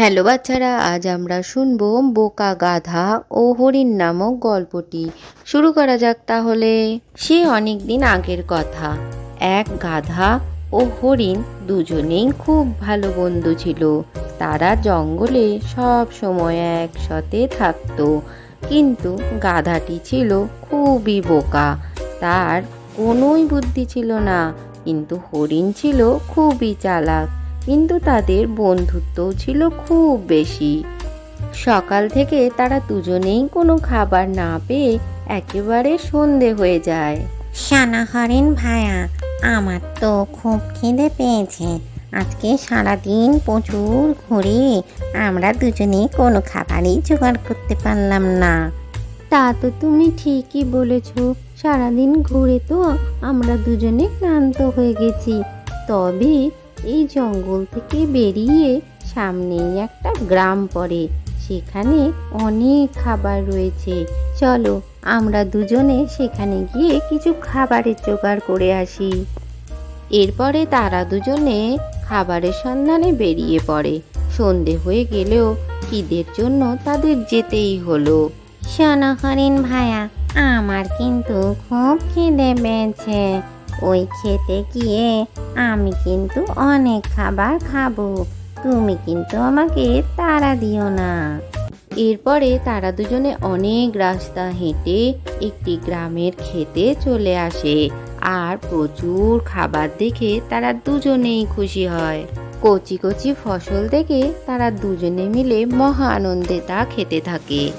Hello বাচ্চারা, আজ আমরা শুনব বোকা গাধা ও হরিণ নামক গল্পটি। শুরু করা যাক তাহলে। সে অনেক দিন আগের কথা। এক গাধা ও হরিণ দুজনেই খুব ভালো বন্ধু ছিল। তারা জঙ্গলে সব সময় একসাথে থাকত। কিন্তু গাধাটি ছিল খুবই বোকা। তার কোনোই বুদ্ধি ছিল না। কিন্তু হরিণ ছিল খুবই চালাক। কিন্তু তাদের বন্ধুত্বও ছিল খুব বেশি। সকাল থেকে তারা দুজনেই কোনো খাবার না পেয়ে একেবারে সন্ধে হয়ে যায়। সানা হরেন ভায়া আমার তো খুব খিদে পেয়েছে। আজকে সারাদিন প্রচুর ঘুরে আমরা দুজনে কোনো খাবারই জোগাড় করতে পারলাম না। তা তো তুমি ঠিকই বলেছ সারাদিন ঘুরে তো আমরা দুজনে ক্লান্ত হয়ে গেছি। তবে এই জঙ্গল থেকে বেরিয়ে সামনেই একটা গ্রাম পড়ে। সেখানে অনেক খাবার রয়েছে। চলো, আমরা দুজনে সেখানে গিয়ে কিছু খাবারের জোগাড় করে আসি। এরপরে তারা দুজনে খাবারের সন্ধানে বেরিয়ে পড়ে। সন্ধে হয়ে গেলেও খিদের জন্য তাদের যেতেই হলো। শোনো হরিণ ভায়া, আমার কিন্তু খুব খিদে পেয়েছে। ওই খেতে গিয়ে আমি কিন্তু অনেক খাবার খাব। তুমি কিন্তু আমাকে তাড়া দিও না। এরপরে তারা দুজনে অনেক রাস্তা হেঁটে একটি গ্রামের খেতে চলে আসে আর প্রচুর খাবার দেখে তারা দুজনেই খুশি হয়। কচি কচি ফসল দেখে তারা দুজনে মিলে মহা আনন্দে তা খেতে থাকে।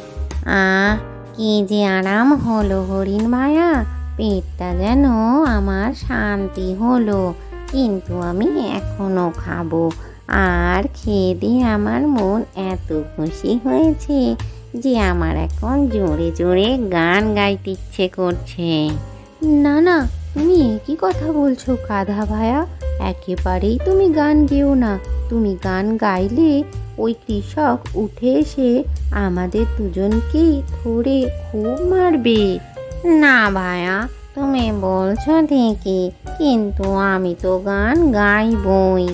আহ, কি যে আরাম হলো হরিণ ভায়া পেটটা যেন আমার শান্তি হলো, কিন্তু আমি এখনও খাব। আর খেয়ে দিয়ে আমার মন এত খুশি হয়েছে যে আমার এখন জোরে জোরে গান গাইতে ইচ্ছে করছে। না না, তুমি একই কথা বলছো গাধা ভায়া। একেবারেই তুমি গান গেও না। তুমি গান গাইলে ওই কৃষক উঠে এসে আমাদের দুজনকেই ধরে খুব মারবে। না ভায়া, তুমি বলছো ঠিকই, কিন্তু আমি তো গান গাইবই।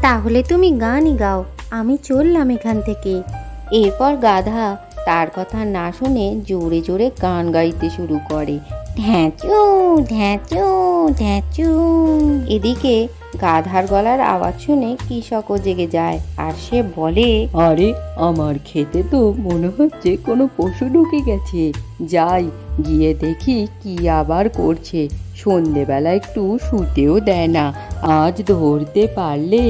তাহলে তুমি গানই গাও, আমি চললাম এখান থেকে। এরপর গাধা তার কথা না শুনে জোরে জোরে গান গাইতে শুরু করে। ঢ্যাঁচু ঢ্যাঁচু ঢ্যাঁচু। এদিকে গাধার গলার আওয়াজ শুনে কৃষকও জেগে যায় আর সে বলে আরে আমার খেতে তো মনে হচ্ছে কোনো পশু ঢুকে গেছে। যাই গিয়ে দেখি কি আবার করছে। সন্ধেবেলা একটু শুতেও দেয় না। আজ ধরতে পারলে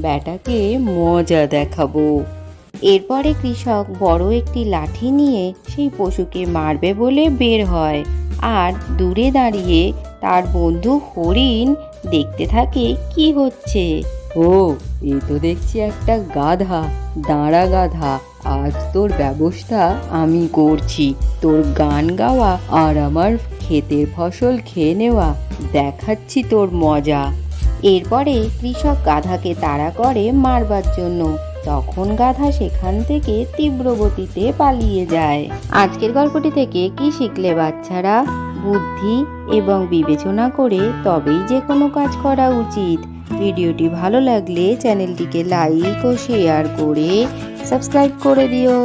ব্যাটাকে মজা দেখাবো। এরপরে কৃষক বড় একটি লাঠি নিয়ে সেই পশুকে মারবে বলে বের হয়। আর দূরে দাঁড়িয়ে তার বন্ধু হরিণ দেখতে থাকে কি হচ্ছে। ও এ তো দেখছি একটা গাধা দাঁড়া গাধা আজ তোর ব্যবস্থা আমি করছি। তোর গান গাওয়া আর আমার ক্ষেতের ফসল খেয়ে নেওয়া দেখাচ্ছি তোর মজা। এরপরে কৃষক গাধাকে তাড়া করে মারবার জন্য। তখন গাধা সেখান থেকে তীব্র গতিতে পালিয়ে যায়। আজকের গল্পটি থেকে কি শিখলে বাচ্চারা বুদ্ধি এবং বিবেচনা করে তবেই যে কোনো কাজ করা উচিত? ভিডিওটি ভালো লাগলে চ্যানেলটিকে লাইক ও শেয়ার করে সাবস্ক্রাইব করে দিও।